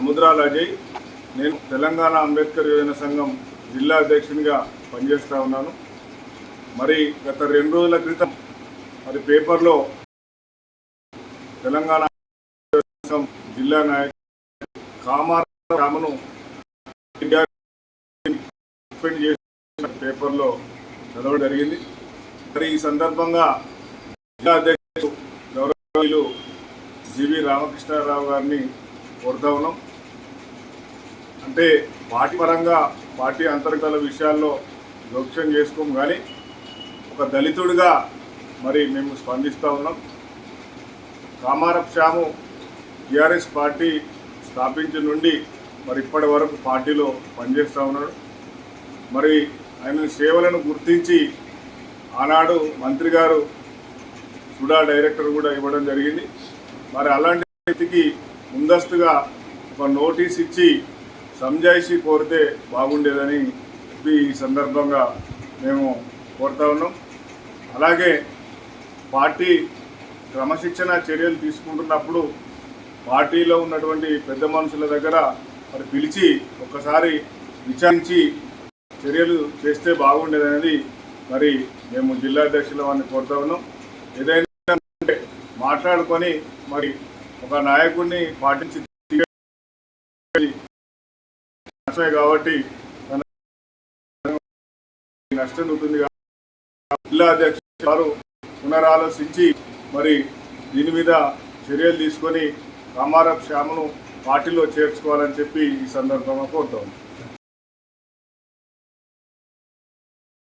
సముద్రాల అజయ్ నేను తెలంగాణ అంబేద్కర్ యువజన సంఘం జిల్లా అధ్యక్షునిగా పనిచేస్తూ ఉన్నాను. మరి గత రెండు రోజుల క్రితం మరి పేపర్లో తెలంగాణ సంఘం జిల్లా నాయకుడు కామారామను సస్పెండ్ చేసిన పేపర్లో చదవడం జరిగింది. మరి ఈ సందర్భంగా జిల్లా అధ్యక్షుడు గౌరవనీయులు జీవి రామకృష్ణారావు గారిని కోరుతా ఉన్నాం. అంటే పార్టీ పరంగా పార్టీ అంతర్గత విషయాల్లో జోక్యం చేసుకోం కానీ ఒక దళితుడిగా మరి మేము స్పందిస్తూ ఉన్నాం. కామారప్ శ్యాము టీఆర్ఎస్ పార్టీ స్థాపించిన నుండి మరి ఇప్పటి వరకు పార్టీలో పనిచేస్తూ ఉన్నాడు. మరి ఆయన సేవలను గుర్తించి ఆనాడు మంత్రి గారు సుడా డైరెక్టర్ కూడా ఇవ్వడం జరిగింది. మరి అలాంటి వ్యక్తికి ముందస్తుగా ఒక నోటీస్ ఇచ్చి సంజాయిషి కోరితే బాగుండేదని చెప్పి ఈ సందర్భంగా మేము కోరుతా ఉన్నాం. అలాగే పార్టీ క్రమశిక్షణ చర్యలు తీసుకుంటున్నప్పుడు పార్టీలో ఉన్నటువంటి పెద్ద మనుషుల దగ్గర మరి పిలిచి ఒక్కసారి విచారించి చర్యలు చేస్తే బాగుండేదనేది మరి మేము జిల్లా అధ్యక్షుల వారిని కోరుతా ఉన్నాం. ఏదైనా అంటే మాట్లాడుకొని మరి ఒక నాయకుడిని పాటించి నష్టమే కాబట్టి తన నష్టం ఉంటుంది కాబట్టి జిల్లా అధ్యక్షులు వారు పునరాలోచించి మరి దీని మీద చర్యలు తీసుకొని రామారావు శ్యామను పార్టీలో చేర్చుకోవాలని చెప్పి ఈ సందర్భంగా కోరుతాం